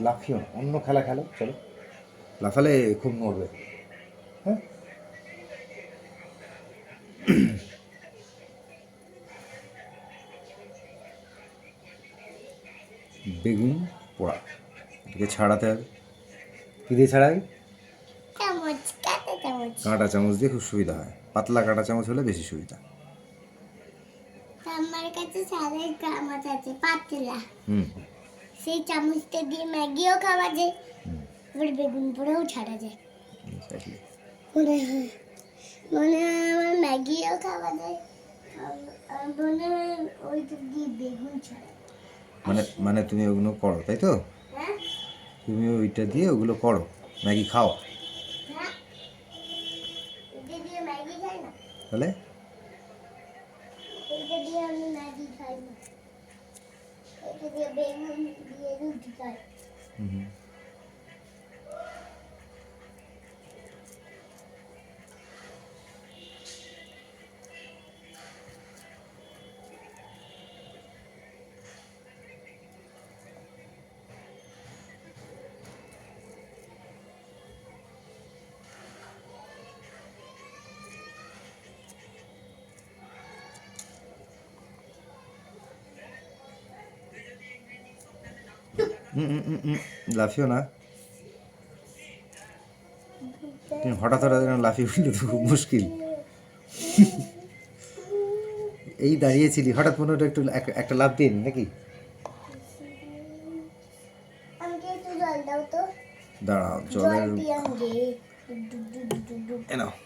লাফিও না। অন্য খেলা খেলো চলো। লাফালে খুব নড়বে হ্যাঁ? বেগুন পোড়া। এটাকে ছাড়াতে হবে। কী দিয়ে ছাড়াবে চামচ কাঁটা চামচ। কাঁটা চামচ দিয়ে খুব সুবিধা হয়। পাতলা কাঁটা চামচ হলে বেশি সুবিধা। আমার কাছে সারের চামচ আছে পাতলা। হুম। সেই চামচটা দিয়ে ম্যাগিও খাওয়া যায় এবার বেগুন পোড়াও ছাড়া যায়. মনে হয় মনে হয় আমার ম্যাগিও খাওয়া যায় মনে হয় ওইটা দিয়ে বেগুন ছাড়া মানে মানে তুমি ওগুলো করো তাই তো? হ্যাঁ? তুমি ওইটা দিয়ে ওগুলো করো ম্যাগি খাও। হ্যাঁ? ম্যাগি খাই না। তাহলে এটা দিয়ে আমি ম্যাগি খাই না এটা লাফিও না। হঠাৎ হঠাৎ লাফিয়ে উঠলে তো খুব মুশকিল। এই দাঁড়িয়েছিলি হঠাৎ মনে হলো একটু এক- একটা লাভ দিন নাকি? দাঁড়াও জল জলের পিয়াম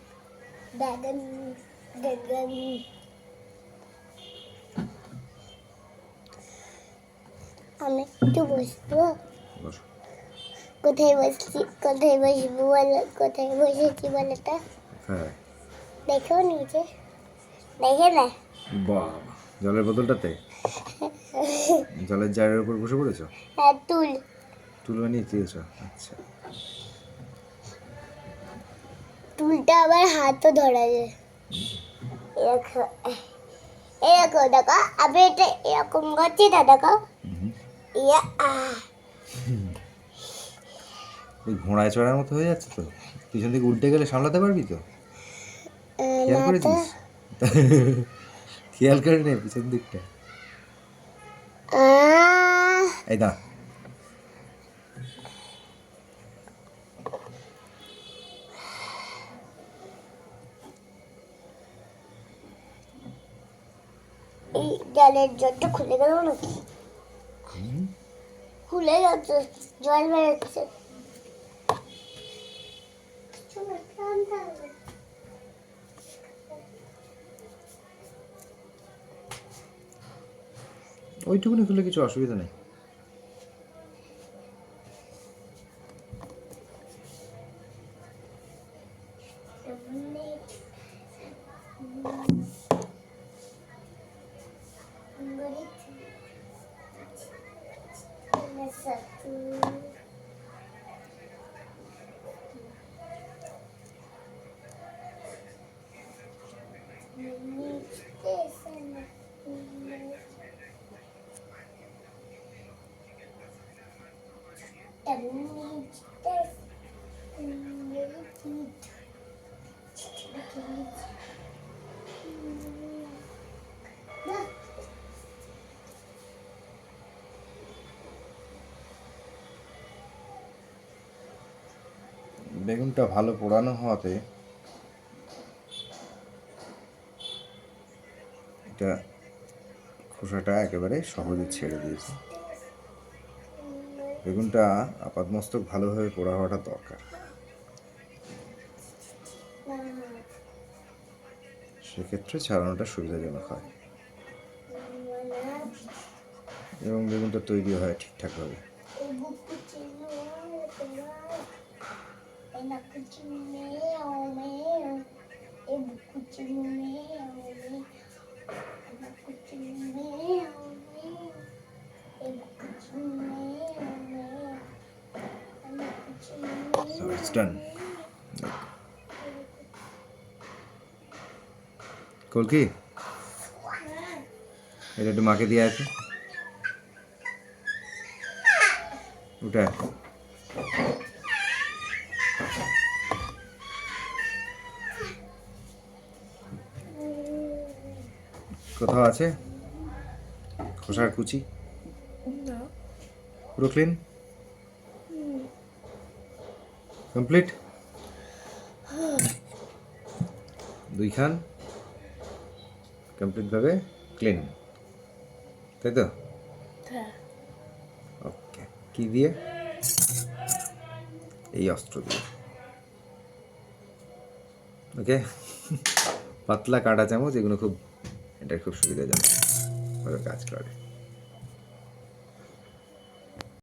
বেগিন বেগন আমি একটু বসবো? কোথায় বসছি? কোথায় বসবো বলো? কোথায় বসেছি বলো তো হ্যাঁ। দেখো নিচে। দেখে না? বাহ জলের বোতলটাতে? জলের জারের উপর বসে পড়েছো? হ্যাঁ তুল। তুলে নিয়ে দিয়েছ আচ্ছা। টুলটা আবার হাতও ধরা যায়। এরকম এরকম দেখো আমি এটা এরকম করছি না দেখো। ইয়া ঘোড়ায় চড়ার মতো হয়ে যাচ্ছে তো? পিছন দিকে উল্টে গেলে সামলাতে পারবি তো? খেয়াল করেছিস? খেয়াল করে নে পিছন দিকটা। এই দা জলের জলটা খুলে গেল নাকি? খুলে যাচ্ছে জল বেরোচ্ছে। ওইটুকুনি খুলে কিছু অসুবিধা নেই। বেগুনটা ভালো পোড়ানো হওয়াতে এটা খোসাটা একেবারে সহজে ছেড়ে দিয়েছে। বেগুনটা আপাতমস্তক ভালোভাবে পোড়া হওয়াটা দরকার। সেক্ষেত্রে ছাড়ানোটা সুবিধাজনক হয়। এবং বেগুনটা তৈরি হয় ঠিকঠাকভাবে। So it's done. কলকি এটা একটু মাকে দিয়ে আছে ওটা কোথাও আছে? খোসার কুচি? পুরো ক্লিন কমপ্লিট দুই খান কমপ্লিটভাবে ক্লিন তাই তো ওকে কি দিয়ে? এই অস্ত্র দিয়ে। ওকে পাতলা কাঁটা চামচ এগুলো খুব এটা খুব সুবিধাজনক। কাজ করে।